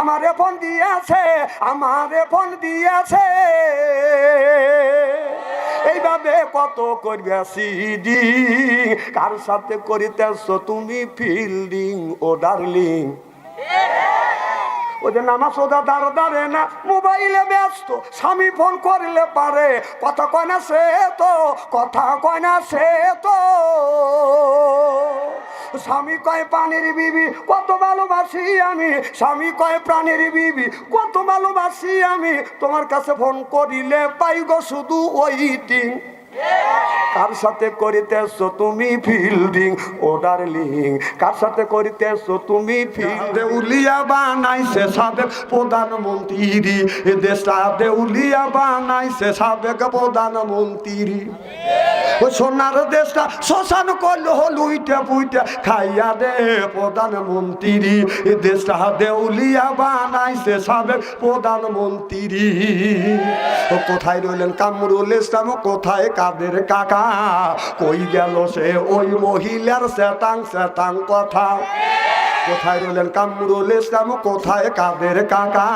আমারে ফোন দিয়েছে, আমারে ফোন দিয়েছে। এইভাবে কত করবে সিডিং, কার সাথে করিতেছ তুমি ফিল্ডিং ও ডার্লিং? ওই যে নামাজ ওদা দাঁড় দাঁড়ে না, মোবাইলে ব্যস্ত, স্বামী ফোন করলে পারে, কথা কয় না সে তো, কথা কয় না সে তো। স্বামী কয়, প্রাণীর বিবি, কত ভালোবাসি আমি। স্বামী কয়, প্রাণীর বিবি, কত ভালোবাসি আমি। তোমার কাছে ফোন করিলে পাই গো শুধু ওইটিং কার সাথে করিতেছো তুমি ফিল্ডিং ও ডার্লিং কার সাথে করিতেছো তুমি ফিল্ডে উলিয়া বানাইছে সাবেক প্রধানমন্ত্রী। এ দেশটা দেউলিয়া বানাইছে সাবেক প্রধানমন্ত্রী। ও সোনার দেশটা শ্মশান করল লুইটে পুইটে খাইয়া দে প্রধানমন্ত্রী। এ দেশটা দেউলিয়া বানাইছে সাবেক প্রধানমন্ত্রী। ও কোথায় রইলেন কামরুল ইসলাম? কোথায় কাদের কাকা? কই গেল সে ওই মহিলার সেতাং সেতাং কথা? কোথায় রইলেন কামরুল ইসলাম? কোথায় কাদের কাকা?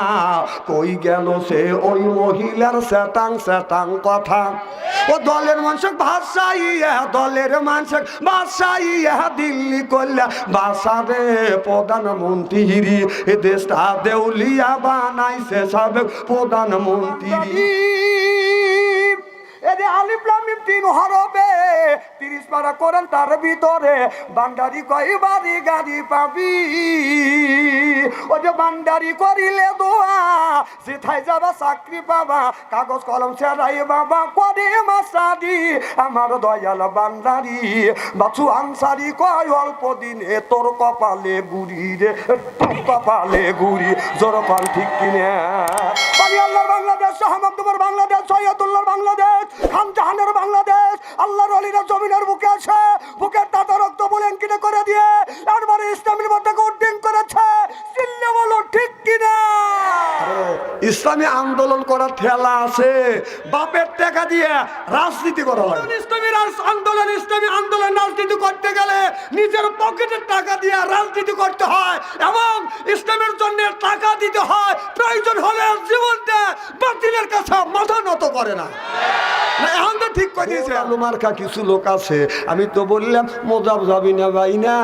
কই গেল সে ওই মহিলার সেতাং সেতাং কথা? ও দলের মানুষ ভাষাইয়া দলের মানুষ ভাষাইয়া দিল্লি করলে বাসারে প্রধানমন্ত্রী এ দেশটা দেউলিয়া বানাইছে সাবেক প্রধানমন্ত্রী। আলিফ তিন হরবে, তিরিশ পারা করেন তার ভিতরে। বান্ডারি কই বাড়ি গাড়ি পাবি? ও যে বান্ডারি করিলে দোয়া, যেথায় যাবা চাকরি পাবা, কাগজ কলম ছেড়াই বাবা করে মাসাদি আমার দয়াল বান্ডারি বাছু আনসারি কয় অল্প দিনে তোর কপালে গুড়ি রে, তোর কপালে গুড়ি, জোর ঠিক কিনে? আল্লাহর বাংলাদেশ বাংলাদেশ সৈয়দুল্লাহর বাংলাদেশ খান জাহানের বাংলাদেশ আল্লাহর অলিরা জমিনের বুকে আছে বুকের দাদা রক্ত করে দিয়ে একবারে ইসলামের মধ্যে উদ্দিন করেছে। চিল্লে বলো ঠিক কিনা? ইসলামী আন্দোলন করার ঠেলা আছে। বাপের টাকা দিয়ে রাজনীতি করা হয়। ইসলামী আন্দোলন ইসলামী আন্দোলন রাজনীতি করতে গেলে নিজের পকেটের টাকা দিয়ে রাজনীতি করতে হয় এবং ইসলামের জন্য টাকা দিতে হয়। প্রয়োজন হলে জীবনটা বাতিলের কাছে মাথা নত করে না। না, এখন তো ঠিক করে দিয়েছে আলু মার্কা কিছু লোক আছে আমি তো বললাম মোজাব যাবি না ভাই না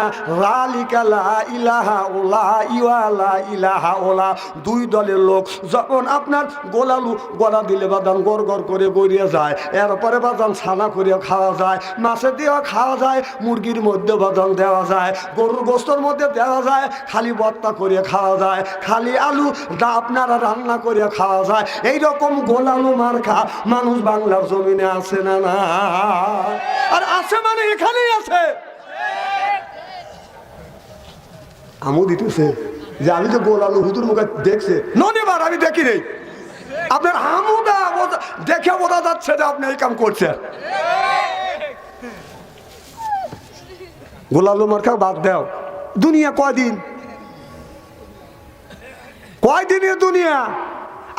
রালিকালা ইলাহা ওলা ইওয়ালা ইলাহা ওলা। দুই দলের লোক যখন আপনার গোলালু গলা দিলে বাদান গড় গড় করে গড়িয়ে যায় এরপরে বাদান ছানা করে খাওয়া যায় মাছের দিয়েও খাওয়া যায় মুরগির মধ্যে বাদান দেওয়া যায় গরুর গোস্তর মধ্যে দেওয়া যায় খালি বত্তা করে খাওয়া যায় খালি আলু দা আপনারা রান্না করে খাওয়া যায়। এই রকম গোলালু মার্কা মানুষ বাংলার জমিনে আছে না না? আর আছে মানে এখানেই আছে। আমও দিতেছে। যে আমি তো গোলালু হুতুর মুখে দেখছে, ননিবার আমি দেখি নেই। আপনার আমুদা দেখে বোঝা যাচ্ছে যে আপনি এই কাম করছেন। গোলালু মার্কা বাদ দাও। দুনিয়া কয়দিন? কয়দিনের দুনিয়া?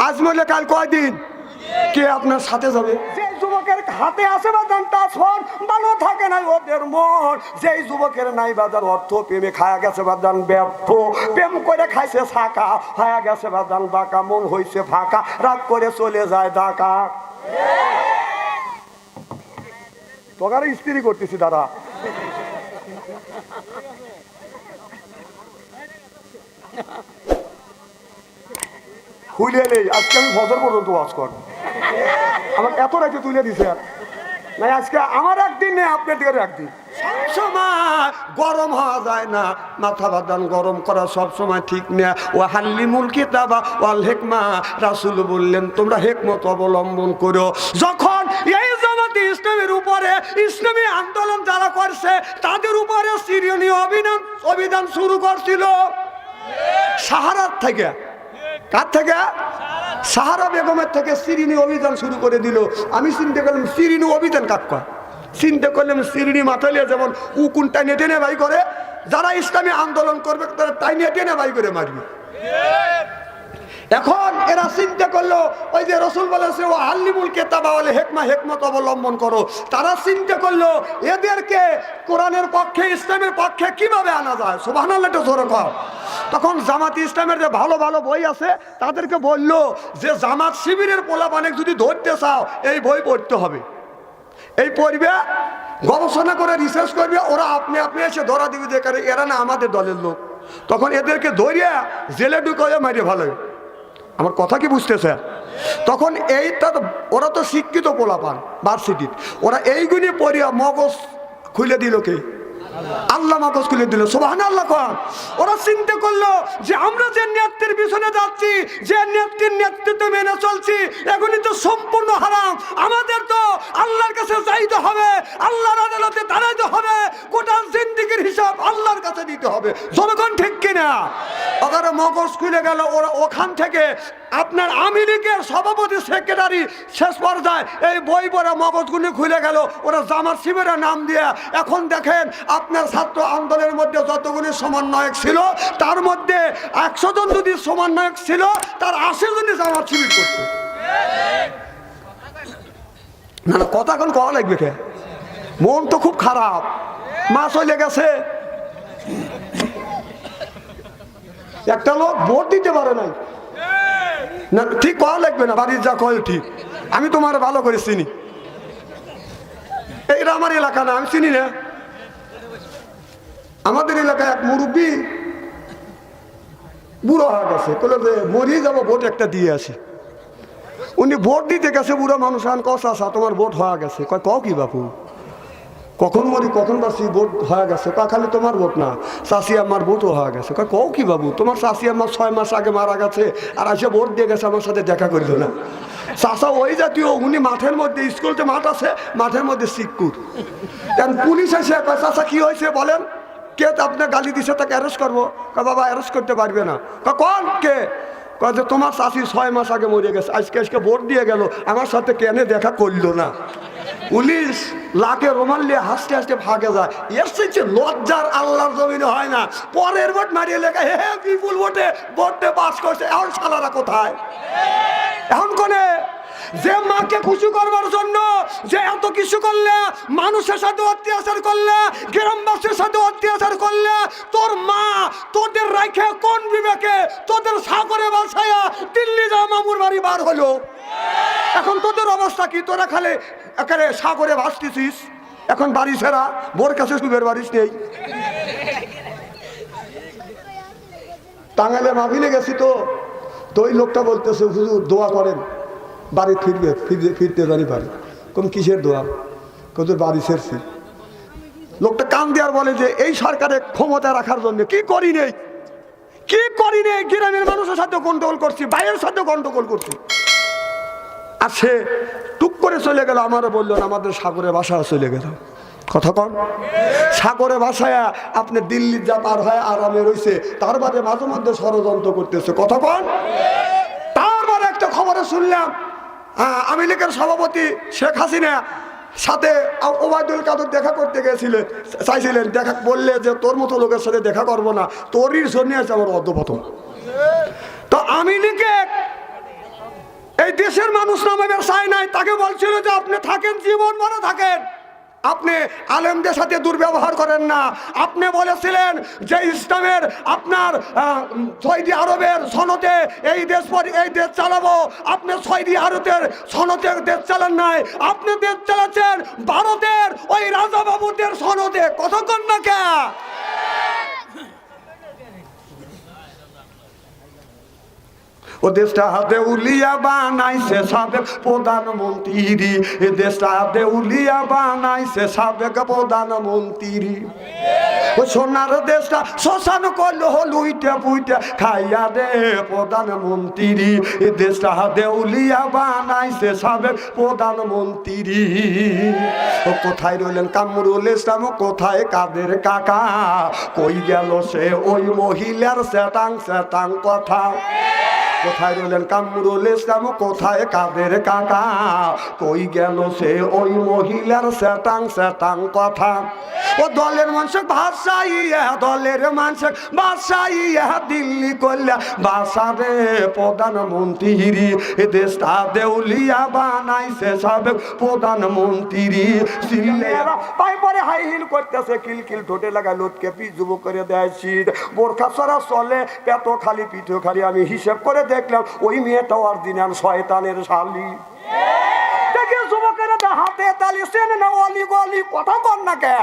আজ মলে কাল কয়দিন? কে আপনার সাথে যাবে? যে যুবকের হাতে আসে বাজান ফোন ভালো থাকে না ওদের মন। যুবকের নাই বাজার অর্থ প্রেমে খায়া গেছে ব্যর্থ। প্রেম করে খাইছে গেছে বাঁকা মন হইছে ফাঁকা। রাগ করে চলে যায় ডাকা স্ত্রী করতেছি, দাদা। খুলে নেই আজকে আমি ফজর পর্যন্ত ওয়াজ কর আমার এত রাতে তুলে দিছে। আজকে আমার একদিন নেই, আপনার দিকে একদিন গরম হওয়া যায় না, মাথা গরম করা ঠিক ও বললেন, তোমরা অবলম্বন করো। যখন এই জামাতে ইসলামের উপরে ইসলামী আন্দোলন যারা করছে, তাদের উপরে সিরিয়নি অভিযান অভিযান শুরু করছিল। সাহারার থেকে। কার থেকে? সাহারা বেগমের থেকে সিরিনি অভিযান শুরু করে দিল। আমি চিনতে করলাম সিরিনি অভিযান কাক চিনতে করলাম সিরিনি মাথালিয়া যেমন উকুন টাইনে টেনে বাই করে, যারা ইসলামী আন্দোলন করবে তারা টাইনে টেনে বাই করে মারবে। এখন এরা চিন্তা করল, ওই যে রসুল বলেছে ও আল্লিমুল কেতাবা বলে হেকমা, হেকমত অবলম্বন করো। তারা চিন্তা করল, এদেরকে কোরআনের পক্ষে, ইসলামের পক্ষে কীভাবে আনা যায়? সুবাহ জোরে কর তখন জামাত ইসলামের যে ভালো ভালো বই আছে, তাদেরকে বলল যে, জামাত শিবিরের পোলাপ অনেক যদি ধরতে চাও, এই বই পড়তে হবে। এই পড়বে, গবেষণা করে রিসার্চ করবে, ওরা আপনি আপনি এসে ধরা দিবে, যে এরা না আমাদের দলের লোক। তখন এদেরকে ধরিয়া জেলে ঢুকে মারিয়ে ভালো আমার কথা কি স্যার তখন এই তার, ওরা তো শিক্ষিত পোলাপান ভার্সিটির ওরা এইগুলি পড়িয়া মগজ খুলে দিল কে? আল্লাহ মগজ খুলে দিল সোহান আল্লাহ কন ওরা চিন্তা করল যে আমরা যে নেত্রীর পিছনে যাচ্ছি, যে নেত্রীর নেতৃত্ব মেনে চলছি, এগুলি তো সম্পূর্ণ হারাম। আমাদের তো আল্লাহর কাছে চাইতে হবে, আল্লাহর আদালতে দাঁড়াইতে হবে, গোটা জিন্দিগির হিসাব আল্লাহর কাছে দিতে হবে। জনগণ ঠিক কিনা? ওখানে মগজ খুলে গেল, ওরা ওখান থেকে আপনার আওয়ামী লীগের সভাপতি সেক্রেটারি শেষ পর্যায়ে এই বই পড়া মগজগুলি খুলে গেল। ওরা জামার শিবিরের নাম দিয়ে, এখন দেখেন আপনার ছাত্র আন্দোলনের মধ্যে যতগুলি সমন্বয়ক ছিল, তার মধ্যে একশো জন যদি সমন্বয়ক ছিল, তার আশি জনই জামার শিবির করত। না না, কথা এখন কওয়া লাগবে কে? মন তো খুব খারাপ। মা চলে গেছে। একটা লোক ভোট দিতে পারে নাই। না, ঠিক কওয়া লাগবে না, বাড়ির যা কয় ঠিক আমি তোমার ভালো করে চিনি। এইটা আমার এলাকা না, আমি চিনি না। আমাদের এলাকায় এক মুরব্বী বুড়ো হয়ে গেছে বলে যে, মরিয়ে যাব, ভোট একটা দিয়ে আসি। উনি ভোট দিতে গেছে, বুড়ো মানুষ, আন আসা তোমার ভোট হয়ে গেছে। কয়, কও কি বাপু? কখন মরি, কখন বাসি ভোট হয়ে গেছে। কা খালি তোমার ভোট না চাষি আমার ভোটও হয়ে গেছে। কয়, কও কি বাবু, তোমার চাষি আমার ছয় মাস আগে মারা গেছে, আর এসে ভোট দিয়ে গেছে, আমার সাথে দেখা করিল না। চাষা ওই জাতীয়, উনি মাঠের মধ্যে, স্কুলতে মাঠ আছে, মাঠের মধ্যে সিকুর কারণ পুলিশ এসে চাষা কি হয়েছে বলেন? কে আপনার গালি দিছে, তাকে অ্যারেস্ট করব? বাবা অ্যারেস্ট করতে পারবে না। কয়, কোন? কে? যে তোমার চাষি ছয় মাস আগে মরে গেছে, আজকে আজকে ভোট দিয়ে গেল, আমার সাথে কেনে দেখা করল না। পুলিশ লাকে রোমাল নিয়ে হাসতে হাসতে ভাগে যায়। এর সে লজ্জার আল্লাহর জমিনে হয় না। পরের ভোট মারিয়ে লেখা, হে বিপুল ভোটে ভোটে পাস করছে। এখন সালারা কোথায়? এখন কোনে? যে মাকে খুশি করবার জন্য যে এত কিছু করলে, মানুষের সাথে অত্যাচার করলে, গ্রামবাসীর সাথে অত্যাচার করলে, তোর মা তোদের রাখে কোন বিবেকে তোদের সাগরে বাসায়া দিল্লি যা মামুর বাড়ি বার হলো? এখন তোদের অবস্থা কি? তোরা খালে একেবারে সাগরে ভাসতেছিস। এখন বাড়ি ছেড়া, বোর কাছে সুবের বাড়িস নেই। টাঙ্গালে মাভিলে গেছি তো তো ওই লোকটা বলতেছে, হুজুর, দোয়া করেন। বাড়ি ফিরবে ফিরবে, ফিরতে জানি পারে। কোন কিসের দোয়া? কোথাও বাড়ি ছেড়ছি। লোকটা কান দেওয়ার বলে যে, এই সরকারের ক্ষমতা রাখার জন্য কি করি নেই? কি করি নেই? গ্রামের মানুষের সাথে গন্ডগোল করছি বাইরের সাথে গন্ডগোল করছি। আর সে টুক করে চলে গেল আমারও বলল না, আমাদের সাগরে বাসা চলে গেল। কথা কন। সাগরে ভাষায় আপনি দিল্লি যা পার হয় আরামে রয়েছে তার বাদে মাঝে মধ্যে ষড়যন্ত্র করতেছে। কথা কন। তারপর একটা খবরে শুনলাম আহ, আওয়ামী লীগের সভাপতি শেখ হাসিনা সাথে ওবায়দুল কাদের দেখা করতে গেছিলেন চাইছিলেন দেখা বললে যে তোর মতো লোকের সাথে দেখা করব না তোরই জন্য আছে আমার অর্ধপতন তো আমি লিখে এই দেশের মানুষ নামাবে চাই নাই, তাকে বলছিল যে আপনি থাকেন, জীবন ভরে থাকেন। আপনি আলেমদের সাথে দুর্ব্যবহার করেন না। আপনি বলেছিলেন যে ইসলামের আপনার সৌদি আরবের সনতে এই দেশ এই দেশ চালাবো। আপনি সৌদি আরবের সনতে দেশ চালান নাই। আপনি দেশ চালাচ্ছেন ভারতের ওই রাজা বাবুদের সনদে কতক্ষণ না কে? ও দেশটা হাতে উলিয়া বানাইছে সাবেক প্রধানমন্ত্রী। এ দেশটা হাতে উলিয়া বানাইছে সাবেক প্রধানমন্ত্রী। ও সোনার দেশটা শ্মশান করল লুইতে পুইতে খাইয়া দে প্রধানমন্ত্রী। এ দেশটা হাতে উলিয়া বানাইছে সাবেক প্রধানমন্ত্রী। ও কোথায় রইলেন কামরুল ইসলাম? কোথায় কাদের কাকা? কই গেল সে ওই মহিলার সেটাং সেটাং কথা? কোথায় রইলেন কামরুল ইসলাম? কোথায় কাদের কাকা? কই গেল সে ওই মহিলার সেটাং সেটাং কথা? ও দলের মানুষ ভাষাইয়া দলের মানুষ ভাষাইয়া দিল্লি করলে বাসারে প্রধানমন্ত্রী এ দেশটা দেউলিয়া বানাই বানাইছে সাবেক প্রধানমন্ত্রী পাই পরে হাই হিল করতেছে, কিল কিল ঠোঁটে লাগা লোটকে পিজুব করে দেয় শীত বোরখা সরা চলে, পেট খালি, পিঠে খালি, আমি হিসেব করে দেখলাম, ওই মেয়েটাও আর দিন শয়তানের শালি। দেখে যুবকেরা হাতে তালি সেন না অলি গলি কথা কর না কে?